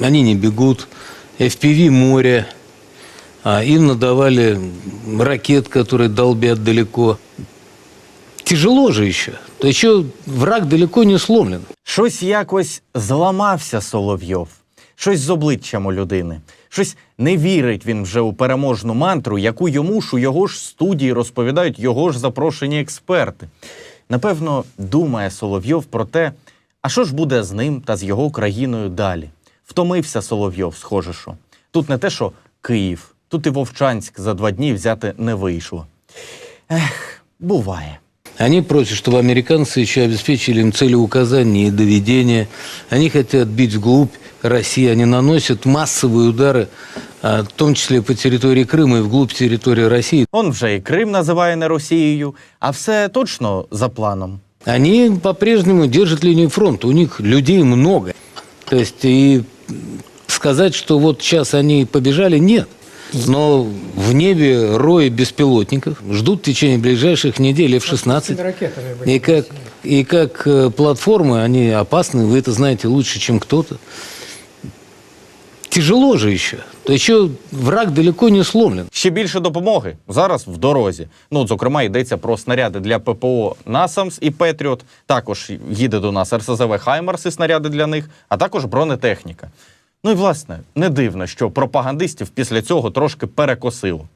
Они не бегут. FPV море. А им надавали ракет, которые долбят далеко. Тяжело же еще. То еще враг далеко не сломлен. Щось якось зламався Соловйов, щось з обличчям у людини. Щось не вірить він вже у переможну мантру, яку йому ж у його ж студії розповідають його ж запрошені експерти. Напевно, думає Соловйов про те, а що ж буде з ним та з його країною далі. Втомився Соловйов, схоже, що. Тут не те, що Київ, тут і Вовчанськ за два дні взяти не вийшло. Ех, буває. Они просят, чтобы американцы еще обеспечили им целеуказание и доведение. Они хотят бить вглубь России. Они наносят массовые удары, а, в том числе по территории Крыма и вглубь территории России. Он вже і Крим називає не Росією, а все точно за планом. Они по-прежнему держат линию фронта. У них людей много. То есть и сказать, что вот сейчас они побежали, нет. Но в небе рои беспилотников ждут в течение ближайших недель F-16. ракетами были. И как, и как э, платформы, они опасны, вы это знаете лучше, чем кто-то. Тяжело же еще. То еще враг далеко не сломлен. Ще більше допомоги зараз в дорозі. Ну, от, зокрема, йдеться про снаряди для ППО Насамс і Петріот. Також їде до нас РСЗВ Хаймарс і снаряди для них, а також бронетехніка. Ну і власне, не дивно, що пропагандистів після цього трошки перекосило.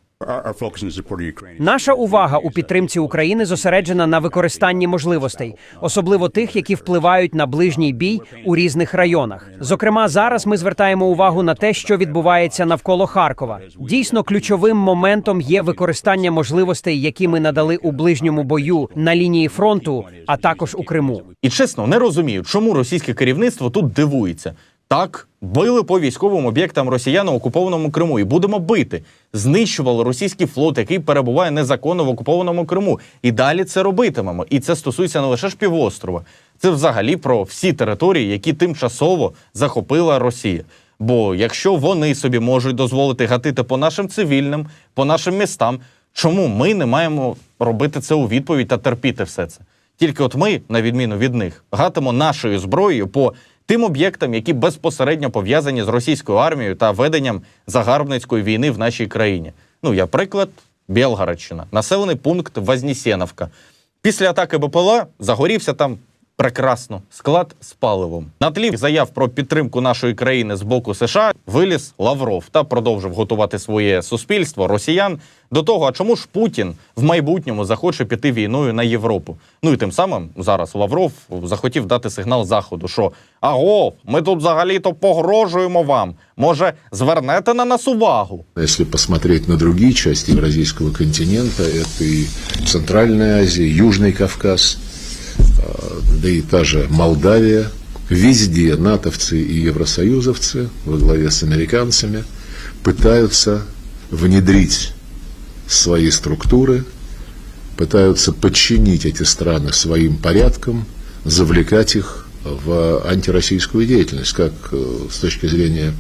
Наша увага у підтримці України зосереджена на використанні можливостей, особливо тих, які впливають на ближній бій у різних районах. Зокрема, зараз ми звертаємо увагу на те, що відбувається навколо Харкова. Дійсно, ключовим моментом є використання можливостей, які ми надали у ближньому бою на лінії фронту, а також у Криму. І чесно, не розумію, чому російське керівництво тут дивується. Так, били по військовим об'єктам росіян у окупованому Криму і будемо бити. Знищували російський флот, який перебуває незаконно в окупованому Криму. І далі це робитимемо. І це стосується не лише ж півострова. Це взагалі про всі території, які тимчасово захопила Росія. Бо якщо вони собі можуть дозволити гатити по нашим цивільним, по нашим містам, чому ми не маємо робити це у відповідь та терпіти все це? Тільки от ми, на відміну від них, гатимо нашою зброєю по тим об'єктам, які безпосередньо пов'язані з російською армією та веденням загарбницької війни в нашій країні. Ну, я приклад, Білгородщина, населений пункт Вознесеновка. Після атаки БПЛА загорівся там прекрасно склад з паливом. На тлі заяв про підтримку нашої країни з боку США виліз Лавров та продовжив готувати своє суспільство росіян до того, а чому ж Путін в майбутньому захоче піти війною на Європу? Ну і тим самим зараз Лавров захотів дати сигнал заходу, що аго, ми тут взагалі-то погрожуємо вам. Може, звернете на нас увагу? Если посмотреть на другие части Евразийского континента, это и Центральная Азия, Южный Кавказ, да и та же Молдавия, везде натовцы и евросоюзовцы во главе с американцами пытаются внедрить свои структуры, пытаются подчинить эти страны своим порядкам, завлекать их в антироссийскую деятельность, как э, с точки зрения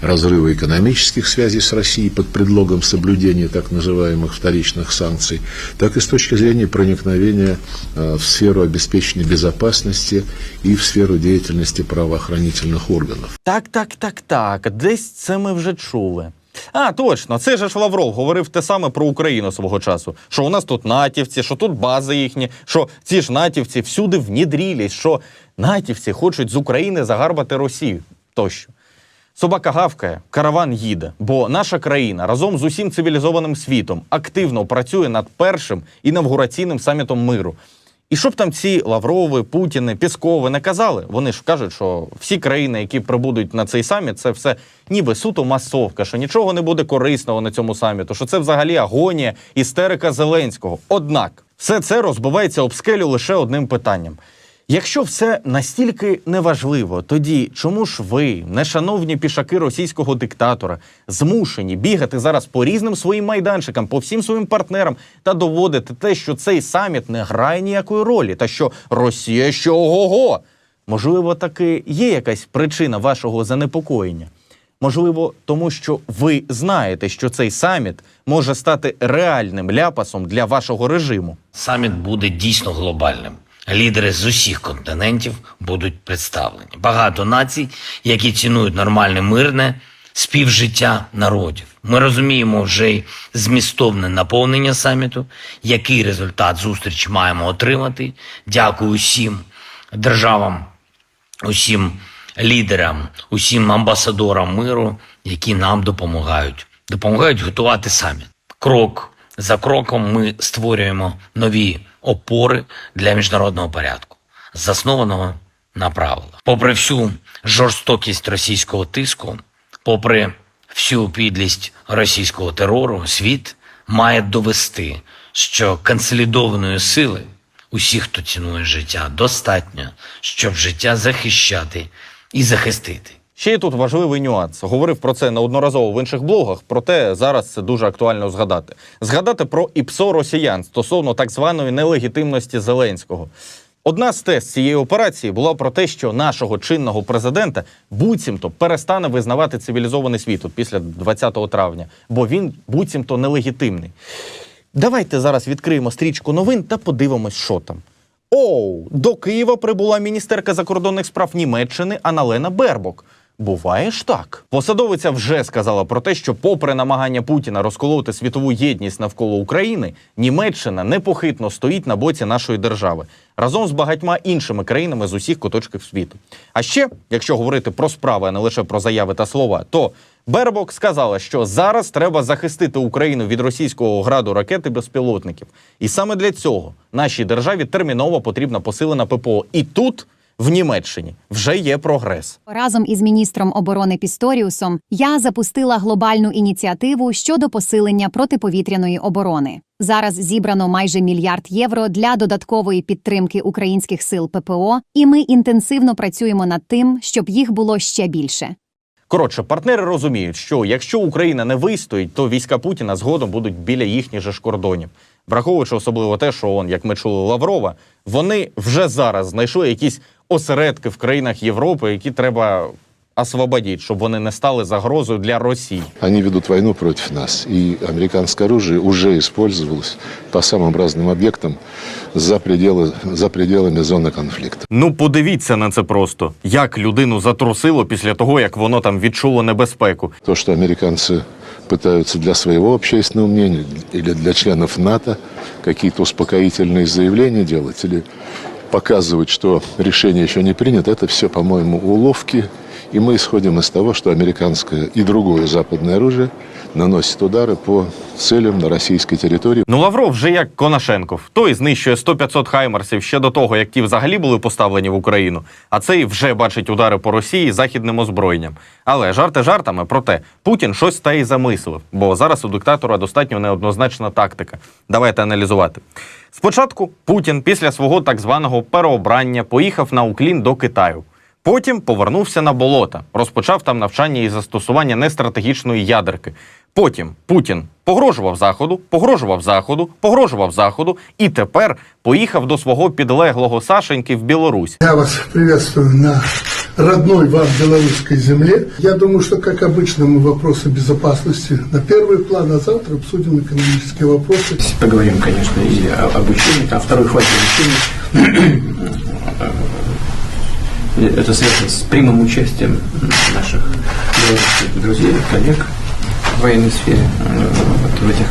разрыва экономических связей с Россией под предлогом соблюдения так называемых вторичных санкций, так и с точки зрения проникновения э, в сферу обеспечения безопасности и в сферу деятельности правоохранительных органов. Так, так, так, так. Десь це ми вже чули. А, точно, це же ж Лавров говорив те саме про Україну свого часу. Що у нас тут натівці, що тут бази їхні, що ці ж натівці всюди внідрілись, що натівці хочуть з України загарбати Росію тощо. Собака гавкає, караван їде, бо наша країна разом з усім цивілізованим світом активно працює над першим інавгураційним самітом миру. І щоб там ці Лаврови, Путіни, Піскови не казали, вони ж кажуть, що всі країни, які прибудуть на цей саміт, це все ніби суто масовка, що нічого не буде корисного на цьому саміту, що це взагалі агонія, істерика Зеленського. Однак все це розбивається об скелю лише одним питанням. Якщо все настільки неважливо, тоді чому ж ви, нешановні пішаки російського диктатора, змушені бігати зараз по різним своїм майданчикам, по всім своїм партнерам та доводити те, що цей саміт не грає ніякої ролі, та що Росія що ого-го? Можливо, таки є якась причина вашого занепокоєння. Можливо, тому що ви знаєте, що цей саміт може стати реальним ляпасом для вашого режиму. Саміт буде дійсно глобальним. Лідери з усіх континентів будуть представлені. Багато націй, які цінують нормальне мирне співжиття народів. Ми розуміємо вже й змістовне наповнення саміту, який результат зустрічі маємо отримати. Дякую усім державам, усім лідерам, усім амбасадорам миру, які нам допомагають. Допомагають готувати саміт. Крок за кроком ми створюємо нові опори для міжнародного порядку, заснованого на правилах. Попри всю жорстокість російського тиску, попри всю підлість російського терору, світ має довести, що консолідованої сили усіх, хто цінує життя, достатньо, щоб життя захищати і захистити. Ще є тут важливий нюанс. Говорив про це неодноразово в інших блогах, проте зараз це дуже актуально згадати. Згадати про ІПСО росіян стосовно так званої нелегітимності Зеленського. Одна з тез цієї операції була про те, що нашого чинного президента буцімто перестане визнавати цивілізований світ от після 20 травня, бо він буцімто нелегітимний. Давайте зараз відкриємо стрічку новин та подивимось, що там. Оу, до Києва прибула міністерка закордонних справ Німеччини Аналена Бербок. Буває ж так. Посадовиця вже сказала про те, що, попри намагання Путіна розколоти світову єдність навколо України, Німеччина непохитно стоїть на боці нашої держави разом з багатьма іншими країнами з усіх куточків світу. А ще, якщо говорити про справи, а не лише про заяви та слова, то Бербок сказала, що зараз треба захистити Україну від російського граду ракет і безпілотників. І саме для цього нашій державі терміново потрібна посилена ППО. І тут, в Німеччині, вже є прогрес. Разом із міністром оборони Пісторіусом я запустила глобальну ініціативу щодо посилення протиповітряної оборони. Зараз зібрано майже мільярд євро для додаткової підтримки українських сил ППО, і ми інтенсивно працюємо над тим, щоб їх було ще більше. Коротше, партнери розуміють, що якщо Україна не вистоїть, то війська Путіна згодом будуть біля їхніх же ж кордонів Враховуючи особливо те, що он, як ми чули Лаврова, вони вже зараз знайшли якісь осередки в країнах Європи, які треба освободити, щоб вони не стали загрозою для Росії. Они ведут войну против нас, и американское оружие уже использовалось по самым разным объектам за, пределы, за пределами зоны конфликта. Ну, подивіться на це просто, як людину затрусило після того, як воно там відчуло небезпеку. То, что американцы пытаются для своего общественного мнения или для членов НАТО какие-то успокоительные заявления делать или показывать, что решение еще не принято, это все, по-моему, уловки. И мы исходим из того, что американское и другое западное оружие наносит удары по целям на российской территории. Ну, Лавров вже як Конашенков. Той знищує 100-500 хаймерсів ще до того, як ті взагалі були поставлені в Україну. А цей вже бачить удари по Росії західним озброєнням. Але жарти жартами, проте Путін щось та й замислив, бо зараз у диктатора достатньо неоднозначна тактика. Давайте аналізувати. Спочатку Путін після свого так званого переобрання поїхав на уклін до Китаю. Потім повернувся на болота, розпочав там навчання і застосування нестратегічної ядерки. Потім Путін погрожував заходу, погрожував заходу, погрожував заходу, і тепер поїхав до свого підлеглого Сашеньки в Білорусь. Я вас приветствую на родной вам белорусской земле. Я думаю, что, как обычно, мы вопросы безопасности на первый план, а завтра обсудим экономические вопросы. Поговорим, конечно, и о- об учении. Там второй хватит обучения. Это связано с прямым участием наших белорусских друзей, коллег в военной сфере э, вот в этих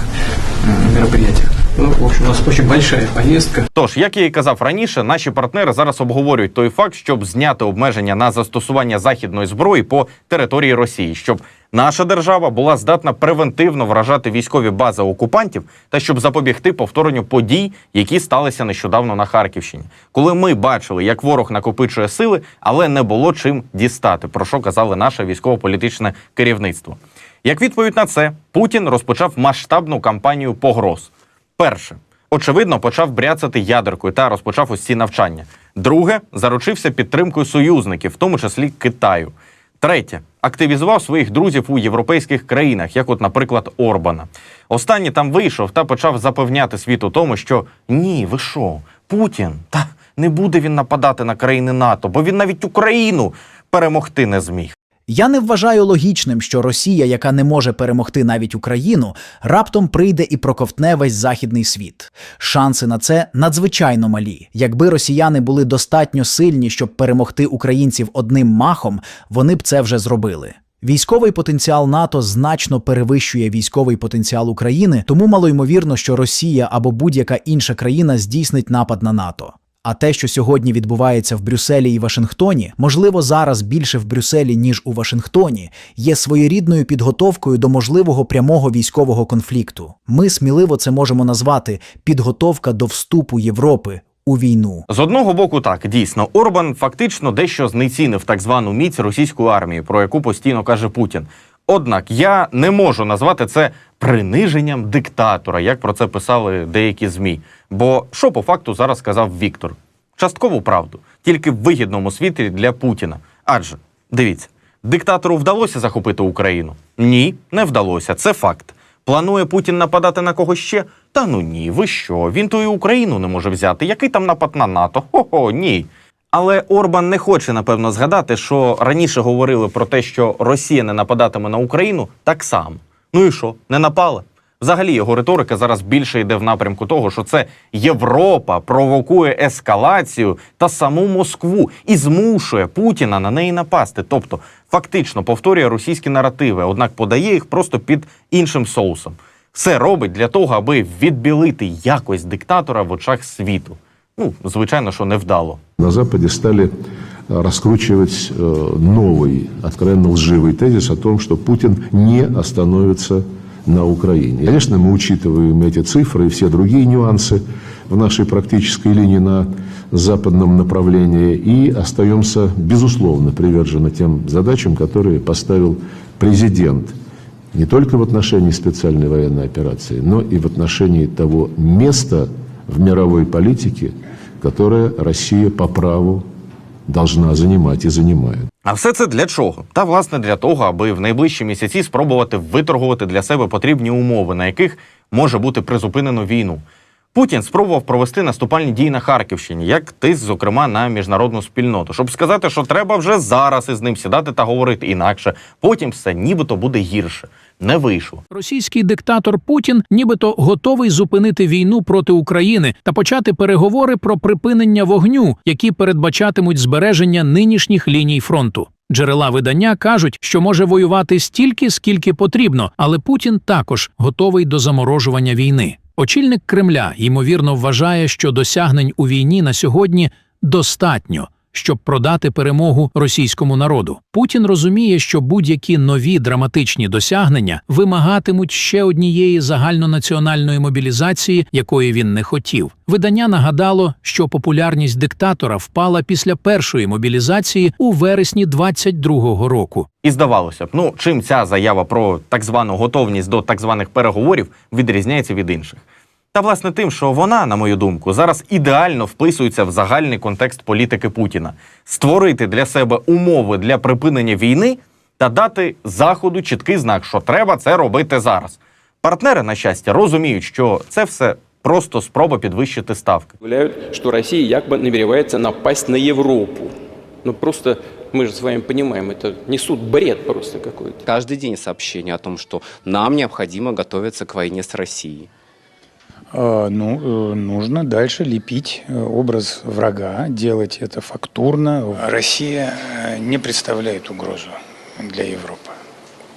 э, мероприятиях. Ну, в общем, у нас очень большая поездка. Тож, як я і казав раніше, наші партнери зараз обговорюють той факт, щоб зняти обмеження на застосування західної зброї по території Росії, щоб наша держава була здатна превентивно вражати військові бази окупантів та щоб запобігти повторенню подій, які сталися нещодавно на Харківщині, коли ми бачили, як ворог накопичує сили, але не було чим дістати, про що казали наше військово-політичне керівництво. Як відповідь на це, Путін розпочав масштабну кампанію погроз. Перше, очевидно, почав бряцати ядеркою та розпочав ці навчання. Друге, заручився підтримкою союзників, в тому числі Китаю. Третє, активізував своїх друзів у європейських країнах, як, от, наприклад, Орбана. Останній там вийшов та почав запевняти світ у тому, що ні, ви що, Путін, та не буде він нападати на країни НАТО, бо він навіть Україну перемогти не зміг. Я не вважаю логічним, що Росія, яка не може перемогти навіть Україну, раптом прийде і проковтне весь західний світ. Шанси на це надзвичайно малі. Якби росіяни були достатньо сильні, щоб перемогти українців одним махом, вони б це вже зробили. Військовий потенціал НАТО значно перевищує військовий потенціал України, тому малоймовірно, що Росія або будь-яка інша країна здійснить напад на НАТО. А те, що сьогодні відбувається в Брюсселі і Вашингтоні, можливо, зараз більше в Брюсселі, ніж у Вашингтоні, є своєрідною підготовкою до можливого прямого військового конфлікту. Ми сміливо це можемо назвати підготовка до вступу Європи у війну. З одного боку, так дійсно, Орбан фактично дещо знецінив так звану міць російської армії, про яку постійно каже Путін. Однак я не можу назвати це приниженням диктатора, як про це писали деякі змі. Бо що по факту зараз сказав Віктор? Часткову правду, тільки в вигідному світі для Путіна. Адже дивіться, диктатору вдалося захопити Україну? Ні, не вдалося. Це факт. Планує Путін нападати на когось ще? Та ну ні, ви що? Він то і Україну не може взяти. Який там напад на НАТО? Хо-хо, ні. Але Орбан не хоче, напевно, згадати, що раніше говорили про те, що Росія не нападатиме на Україну так само. Ну і що, не напала? Взагалі його риторика зараз більше йде в напрямку того, що це Європа провокує ескалацію та саму Москву і змушує Путіна на неї напасти. Тобто, фактично повторює російські наративи, однак подає їх просто під іншим соусом. Все робить для того, аби відбілити якось диктатора в очах світу. Ну, звичайно, що невдало. На Западе стали э, раскручивать э, новый, откровенно лживый тезис о том, что Путин не остановится на Украине. Конечно, мы учитываем эти цифры и все другие нюансы в нашей практической линии на западном направлении и остаемся, безусловно, привержены тем задачам, которые поставил президент не только в отношении специальной военной операции, но и в отношении того места в мировой политике, которое Россия по праву должна занимать и занимает. А все це для чого? Та власне для того, аби в найближчі місяці спробувати виторгувати для себе потрібні умови, на яких може бути призупинено війну. Путін спробував провести наступальні дії на Харківщині, як тиск, зокрема, на міжнародну спільноту, щоб сказати, що треба вже зараз із ним сідати та говорити інакше. Потім все нібито буде гірше. Не вийшло. Російський диктатор Путін нібито готовий зупинити війну проти України та почати переговори про припинення вогню, які передбачатимуть збереження нинішніх ліній фронту. Джерела видання кажуть, що може воювати стільки, скільки потрібно, але Путін також готовий до заморожування війни. Очільник Кремля ймовірно вважає, що досягнень у війні на сьогодні достатньо, щоб продати перемогу російському народу. Путін розуміє, що будь-які нові драматичні досягнення вимагатимуть ще однієї загальнонаціональної мобілізації, якої він не хотів. Видання нагадало, що популярність диктатора впала після першої мобілізації у вересні 22-го року. І здавалося б, ну чим ця заява про так звану готовність до так званих переговорів відрізняється від інших. Та власне тим, що вона, на мою думку, зараз ідеально вписується в загальний контекст політики Путіна, створити для себе умови для припинення війни та дати заходу чіткий знак, що треба це робити зараз. Партнери, на щастя, розуміють, що це все просто спроба підвищити ставки. Заявляют, что Россия якобы намеревается напасть на Европу. Ну просто мы же с вами понимаем, это несут бред просто какой-то. Каждый день сообщение о том, что нам необходимо готовиться к войне с Россией. А, Ну, э, нужно дальше лепить э, образ врага, делать это фактурно. Россия э, не представляет угрозу для Европы.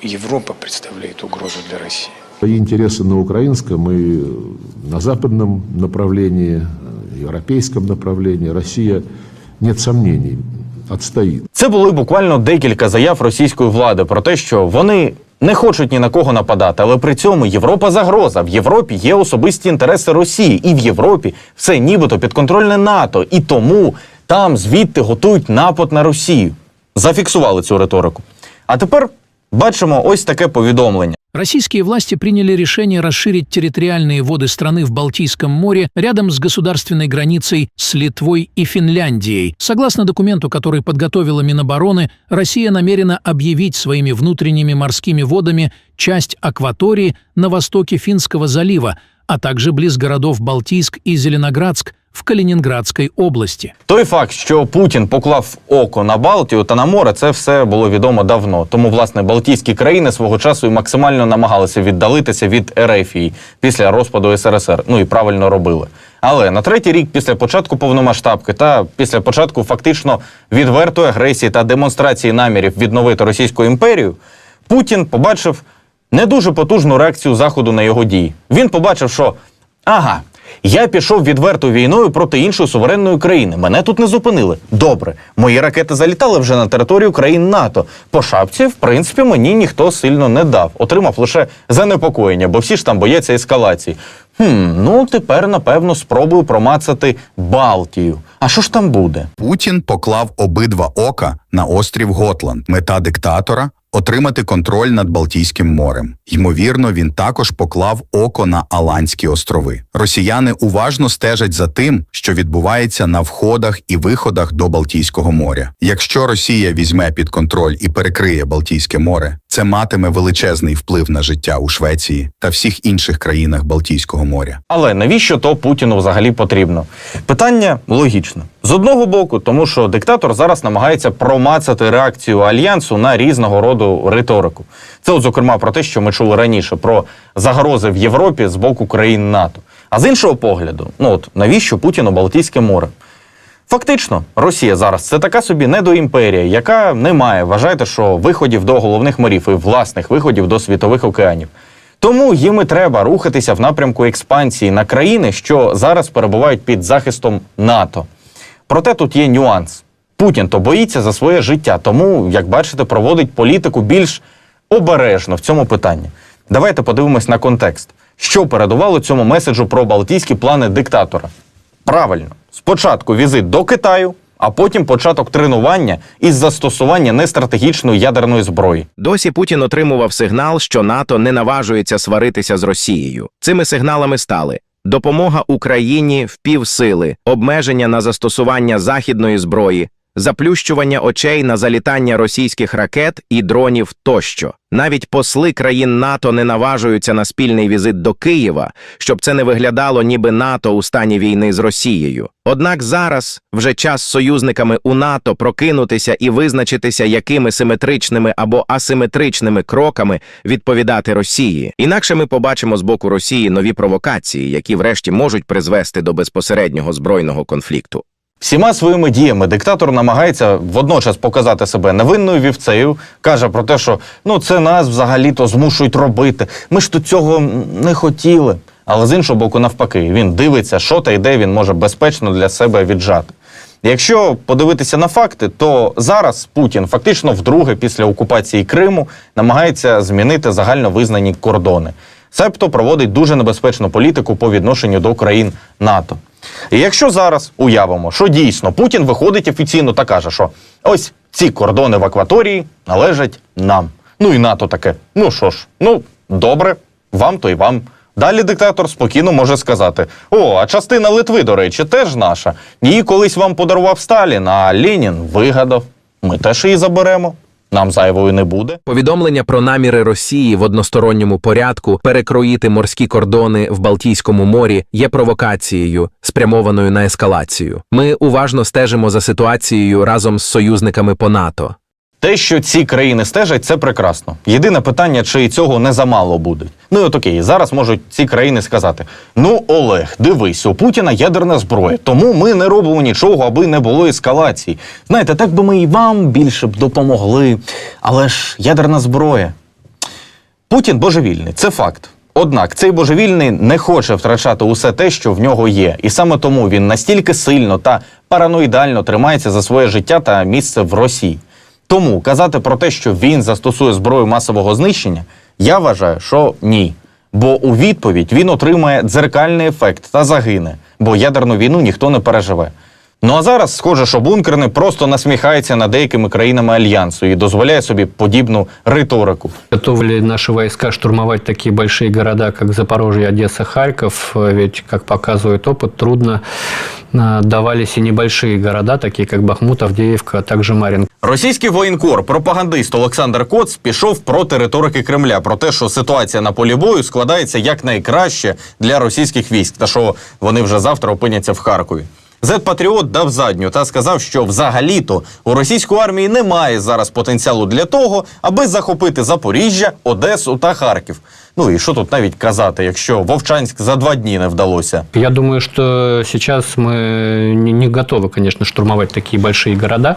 Европа представляет угрозу для России. Свои интересы на украинском и на западном направлении, э, европейском направлении Россия, нет сомнений, отстоит. Це були буквально декілька заяв російської влади про те, що вони не хочуть ні на кого нападати, але при цьому Європа загроза. В Європі є особисті інтереси Росії, і в Європі все нібито підконтрольне НАТО, і тому там звідти готують напад на Росію. Зафіксували цю риторику. А тепер бачимо ось таке повідомлення. Российские власти приняли решение расширить территориальные воды страны в Балтийском море рядом с государственной границей с Литвой и Финляндией. Согласно документу, который подготовила Минобороны, Россия намерена объявить своими внутренними морскими водами часть акватории на востоке Финского залива, а также близ городов Балтийск и Зеленоградск в Калінінградській області. Той факт, що Путін поклав око на Балтію та на море, це все було відомо давно. Тому, власне, Балтійські країни свого часу і максимально намагалися віддалитися від Ерефії після розпаду СРСР. Ну і правильно робили. Але на третій рік після початку повномасштабки та після початку фактично відвертої агресії та демонстрації намірів відновити Російську імперію, Путін побачив не дуже потужну реакцію Заходу на його дії. Він побачив, що ага, я пішов відвертою війною проти іншої суверенної країни. Мене тут не зупинили. Добре, мої ракети залітали вже на територію країн НАТО. По шапці, в принципі, мені ніхто сильно не дав. Отримав лише занепокоєння, бо всі ж там бояться ескалації. Хм, ну тепер напевно спробую промацати Балтію. А що ж там буде? Путін поклав обидва ока на острів Готланд. Мета диктатора отримати контроль над Балтійським морем. Ймовірно, він також поклав око на Аланські острови. Росіяни уважно стежать за тим, що відбувається на входах і виходах до Балтійського моря. Якщо Росія візьме під контроль і перекриє Балтійське море, це матиме величезний вплив на життя у Швеції та всіх інших країнах Балтійського моря. Але навіщо то Путіну взагалі потрібно? Питання логічне. З одного боку, тому що диктатор зараз намагається промацати реакцію альянсу на різного роду риторику. Це, от, зокрема, про те, що ми чули раніше, про загрози в Європі з боку країн НАТО. А з іншого погляду, ну от навіщо Путіну Балтійське море? Фактично, Росія зараз це така собі недоімперія, яка не має, вважайте, що виходів до головних морів і власних виходів до світових океанів. Тому їм і треба рухатися в напрямку експансії на країни, що зараз перебувають під захистом НАТО. Проте тут є нюанс. Путін то боїться за своє життя, тому, як бачите, проводить політику більш обережно в цьому питанні. Давайте подивимось на контекст, що передувало цьому меседжу про балтійські плани диктатора. Правильно, спочатку візит до Китаю, а потім початок тренування із застосування нестратегічної ядерної зброї. Досі Путін отримував сигнал, що НАТО не наважується сваритися з Росією. Цими сигналами стали допомога Україні в півсили, обмеження на застосування західної зброї, заплющування очей на залітання російських ракет і дронів тощо. Навіть посли країн НАТО не наважуються на спільний візит до Києва, щоб це не виглядало, ніби НАТО у стані війни з Росією. Однак зараз вже час союзниками у НАТО прокинутися і визначитися, якими симетричними або асиметричними кроками відповідати Росії. Інакше ми побачимо з боку Росії нові провокації, які врешті можуть призвести до безпосереднього збройного конфлікту. Всіма своїми діями диктатор намагається водночас показати себе невинною вівцею, каже про те, що ну це нас взагалі-то змушують робити. Ми ж тут цього не хотіли. Але з іншого боку, навпаки, він дивиться, що та й де він може безпечно для себе віджати. Якщо подивитися на факти, то зараз Путін фактично вдруге після окупації Криму намагається змінити загально визнані кордони. Себто проводить дуже небезпечну політику по відношенню до країн НАТО. І якщо зараз уявимо, що дійсно Путін виходить офіційно та каже, що ось ці кордони в акваторії належать нам. Ну і НАТО таке. Ну що ж, ну добре, вам то й вам. Далі диктатор спокійно може сказати: О, а частина Литви, до речі, теж наша. Її колись вам подарував Сталін, а Ленін вигадав. Ми теж її заберемо. Нам зайвою не буде. Повідомлення про наміри Росії в односторонньому порядку перекроїти морські кордони в Балтійському морі є провокацією, спрямованою на ескалацію. Ми уважно стежимо за ситуацією разом з союзниками по НАТО. Те, що ці країни стежать, це прекрасно. Єдине питання, чи цього не замало буде. Ну і от окей, зараз можуть ці країни сказати: ну, Олег, дивись, у Путіна ядерна зброя, тому ми не робимо нічого, аби не було ескалації. Знаєте, так би ми і вам більше б допомогли. Але ж ядерна зброя. Путін божевільний, це факт. Однак цей божевільний не хоче втрачати усе те, що в нього є, і саме тому він настільки сильно та параноїдально тримається за своє життя та місце в Росії. Тому казати про те, що він застосує зброю масового знищення, я вважаю, що ні. Бо у відповідь він отримає дзеркальний ефект та загине, бо ядерну війну ніхто не переживе. Ну а зараз схоже, що бункерний просто насміхається над деякими країнами альянсу і дозволяє собі подібну риторику. Готовы ли наши войска штурмовать такие большие города, как Запорожье, Одесса, Харьков? Ведь, как показывает опыт, трудно а, давались и небольшие города, такие как Бахмут, Авдеевка, а также Маринка. Російський воєнкор, пропагандист Олександр Коц пішов проти риторики Кремля про те, що ситуація на полі бою складається якнайкраще для російських військ, та що вони вже завтра опиняться в Харкові. Зет Патріот дав задню та сказав, що взагалі-то у російської армії немає зараз потенціалу для того, аби захопити Запоріжжя, Одесу та Харків. Ну і що тут навіть казати, якщо Вовчанськ за два дні не вдалося. Я думаю, что сейчас мы не, не готовы, конечно, штурмовать такие большие города.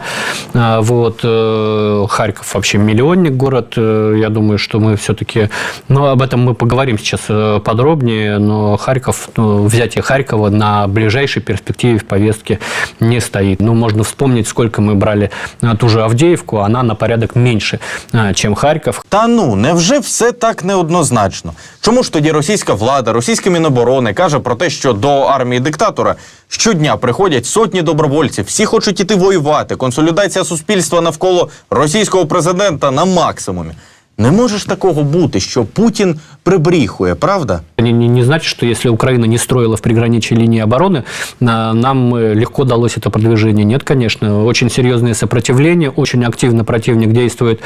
А, Вот э, Харьков вообще миллионник город. Э, Я думаю, что мы все-таки, ну, об этом мы поговорим сейчас э, подробнее. Но Харьков, ну, взятие Харькова на ближайшей перспективе в повестке не стоит. Ну, можно вспомнить, сколько мы брали а, ту же Авдеевку, она на порядок меньше, а, чем Харьков. Та ну, невже все так неоднозначно? Чому ж тоді російська влада, російське міноборони каже про те, що до армії диктатора щодня приходять сотні добровольців, всі хочуть іти воювати, консолідація суспільства навколо російського президента на максимумі. Не може ж такого бути, що Путін прибріхує, правда? Не, не, не значит, что если Украина не строила в приграничье линии обороны, на- нам э, легко далось это продвижение. Нет, конечно, очень серьезное сопротивление, очень активно противник действует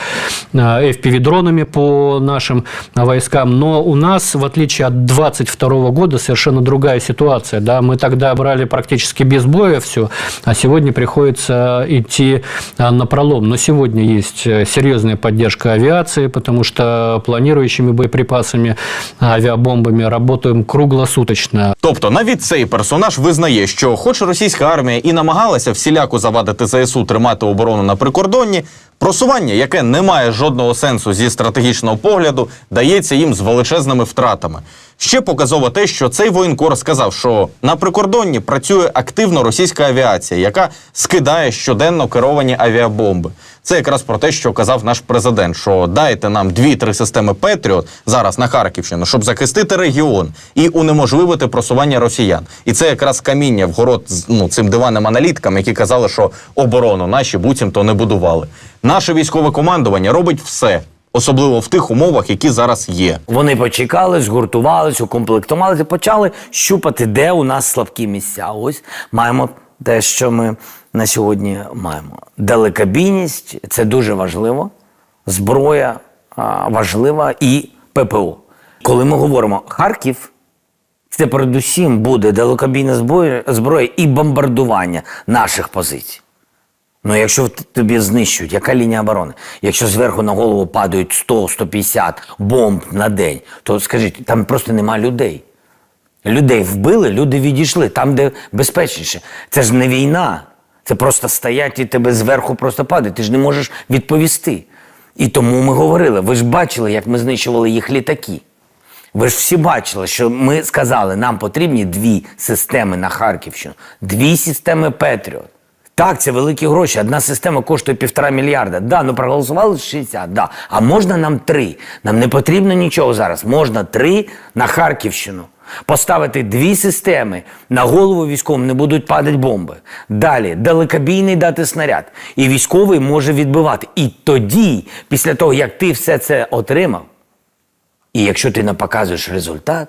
э, FPV-дронами по нашим э, войскам, но у нас, в отличие от 22 года, совершенно другая ситуация. Да? Мы тогда брали практически без боя все, а сегодня приходится идти э, на пролом. Но сегодня есть э, серьезная поддержка авиации, потому что планирующими боеприпасами, авиабомбами работаем круглосуточно. Тобто навіть цей персонаж визнає, що хоч російська армія і намагалася всіляко завадити ЗСУ тримати оборону на прикордонні, просування, яке не має жодного сенсу зі стратегічного погляду, дається їм з величезними втратами. Ще показово те, що цей воєнкор сказав, що на прикордонні працює активно російська авіація, яка скидає щоденно керовані авіабомби. Це якраз про те, що казав наш президент: що дайте нам дві-три системи Петріот зараз на Харківщину, щоб захистити регіон і унеможливити просування росіян. І це якраз каміння в город ну, цим диванним аналіткам, які казали, що оборону наші буцімто не будували. Наше військове командування робить все, особливо в тих умовах, які зараз є. Вони почекали, згуртувались, укомплектувалися, почали щупати, де у нас слабкі місця. Ось маємо те, що ми на сьогодні маємо. Далекобійність це дуже важливо. Зброя важлива і ППО. Коли ми говоримо Харків, це передусім буде далекобійна зброя, і бомбардування наших позицій. Ну, якщо тобі знищують, яка лінія оборони? Якщо зверху на голову падають 100-150 бомб на день, то скажіть, там просто нема людей. Людей вбили, люди відійшли там, де безпечніше. Це ж не війна. Це просто стоять і тебе зверху просто падають. Ти ж не можеш відповісти. І тому ми говорили, ви ж бачили, як ми знищували їх літаки. Ви ж всі бачили, що ми сказали, нам потрібні дві системи на Харківщину, дві системи Петріот. Так, це великі гроші. Одна система коштує півтора мільярда. Да, ну проголосували 60, да. А можна нам три? Нам не потрібно нічого зараз. Можна три на Харківщину. Поставити дві системи на голову військовим не будуть падати бомби. Далі далекобійний дати снаряд. І військовий може відбивати. І тоді, після того, як ти все це отримав, і якщо ти не показуєш результат,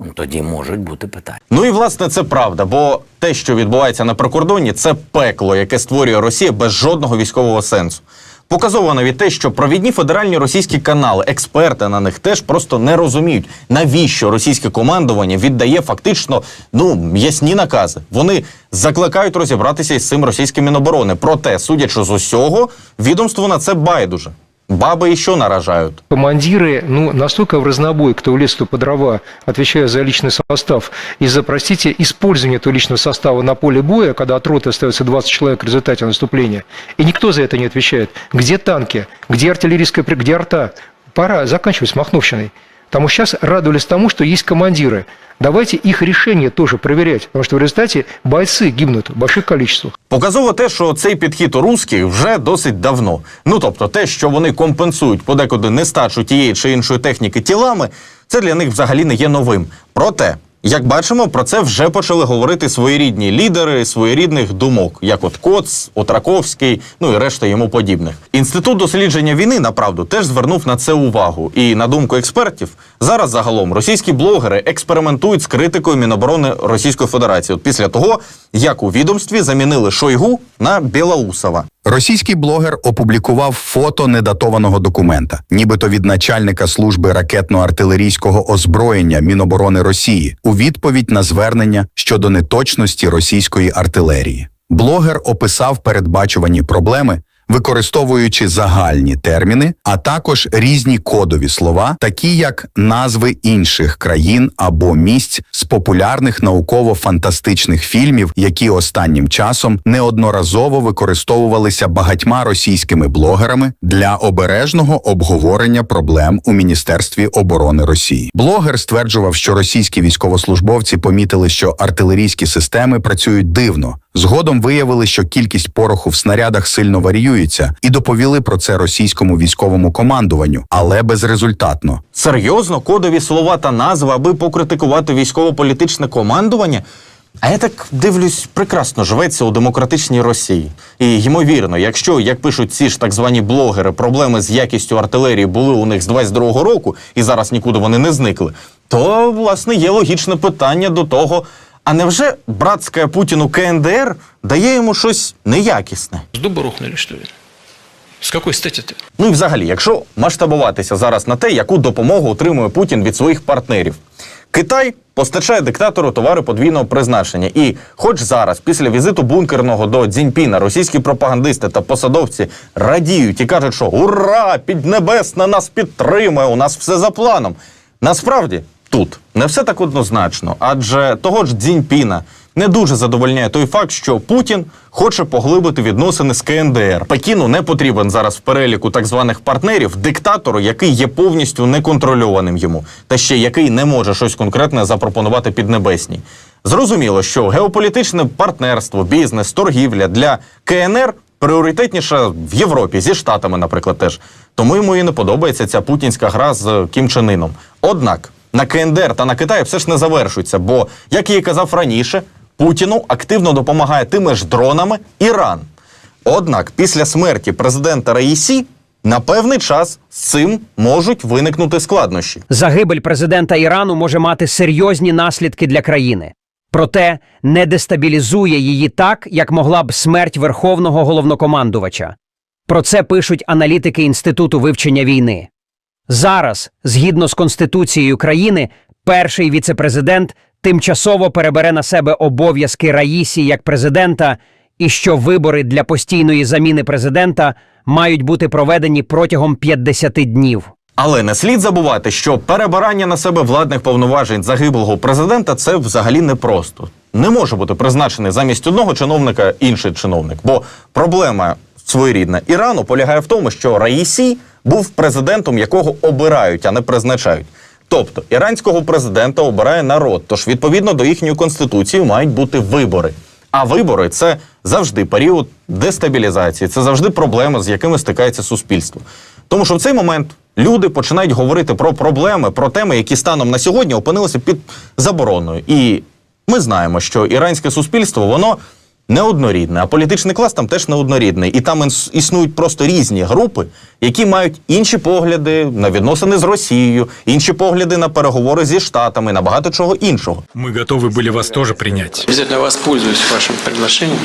ну, тоді можуть бути питання. Ну і власне це правда, бо те, що відбувається на прикордонні, це пекло, яке створює Росія без жодного військового сенсу. Показово навіть те, що провідні федеральні російські канали, експерти на них теж просто не розуміють, навіщо російське командування віддає фактично ну ясні накази. Вони закликають розібратися із цим російським міноборони. Проте, судячи з усього, відомство на це байдуже. Баби і що наражають. Командиры, ну, настолько в разнобой, кто в лес, кто по дрова, отвечая за личный состав, и за, простите, использование этого личного состава на поле боя, когда от роты остается 20 человек в результате наступления, и никто за это не отвечает. Где танки? Где артиллерийская... Где арта? Пора заканчивать с Махновщиной. Потому что сейчас радовались тому, что есть командиры. Давайте их рішення тоже проверять, потому что в результате бойцы гибнут в больших количествах. Показово те, що цей підхід у русських вже досить давно. Ну тобто, те, що вони компенсують подекуди нестачу тієї чи іншої техніки тілами, це для них взагалі не є новим. Проте, Як бачимо, про це вже почали говорити своєрідні лідери своєрідних думок, як от Коц, Отраковський, ну і решта йому подібних. Інститут дослідження війни направду теж звернув на це увагу. І на думку експертів, зараз загалом російські блогери експериментують з критикою Міноборони Російської Федерації. От після того, як у відомстві замінили Шойгу на Білоусова. Російський блогер опублікував фото недатованого документа, нібито від начальника служби ракетно-артилерійського озброєння Міноборони Росії у відповідь на звернення щодо неточності російської артилерії. Блогер описав передбачувані проблеми, використовуючи загальні терміни, а також різні кодові слова, такі як назви інших країн або місць з популярних науково-фантастичних фільмів, які останнім часом неодноразово використовувалися багатьма російськими блогерами для обережного обговорення проблем у Міністерстві оборони Росії. Блогер стверджував, що російські військовослужбовці помітили, що артилерійські системи працюють дивно. Згодом виявили, що кількість пороху в снарядах сильно варіюється, і доповіли про це російському військовому командуванню, але безрезультатно. Серйозно, кодові слова та назви, аби покритикувати військово-політичне командування. А я так дивлюсь, прекрасно живеться у демократичній Росії. І ймовірно, якщо, як пишуть ці ж так звані блогери, проблеми з якістю артилерії були у них з 22-го року, і зараз нікуди вони не зникли, то власне є логічне питання до того. А невже братська Путіну КНДР дає йому щось неякісне? С дуба рухнули, что ли? С какой стати-то? Ну і взагалі, якщо масштабуватися зараз на те, яку допомогу отримує Путін від своїх партнерів, Китай постачає диктатору товари подвійного призначення. І, хоч зараз, після візиту бункерного до Дзіньпіна, російські пропагандисти та посадовці радіють і кажуть, що ура! Піднебесна нас підтримує, у нас все за планом. Насправді тут не все так однозначно, адже того ж Дзіньпіна не дуже задовольняє той факт, що Путін хоче поглибити відносини з КНДР. Пекіну не потрібен зараз в переліку так званих партнерів диктатору, який є повністю неконтрольованим йому, та ще який не може щось конкретне запропонувати Піднебесній. Зрозуміло, що геополітичне партнерство, бізнес, торгівля для КНР пріоритетніше в Європі зі Штатами, наприклад, теж. Тому йому і не подобається ця путінська гра з Кім Чен Іном. Однак на КНДР та на Китай все ж не завершується, бо, як я і казав раніше, Путіну активно допомагає тими ж дронами Іран. Однак після смерті президента Раїсі на певний час з цим можуть виникнути складнощі. Загибель президента Ірану може мати серйозні наслідки для країни. Проте не дестабілізує її так, як могла б смерть верховного головнокомандувача. Про це пишуть аналітики Інституту вивчення війни. Зараз, згідно з Конституцією країни, перший віцепрезидент тимчасово перебере на себе обов'язки Раїсі як президента, і що вибори для постійної заміни президента мають бути проведені протягом 50 днів. Але не слід забувати, що перебирання на себе владних повноважень загиблого президента це взагалі непросто. Не може бути призначений замість одного чиновника інший чиновник. Бо проблема своєрідна Ірану полягає в тому, що Раїсі був президентом, якого обирають, а не призначають. Тобто іранського президента обирає народ, тож відповідно до їхньої конституції мають бути вибори. А вибори це завжди період дестабілізації, це завжди проблеми, з якими стикається суспільство. Тому що в цей момент люди починають говорити про проблеми, про теми, які станом на сьогодні опинилися під забороною. І ми знаємо, що іранське суспільство воно неоднорідне, а політичний клас там теж неоднорідний. І там інс- існують просто різні групи, які мають інші погляди на відносини з Росією, інші погляди на переговори зі Штатами, на багато чого іншого. Мы готовы были вас тоже принять. Обязательно воспользуюсь вашим приглашением.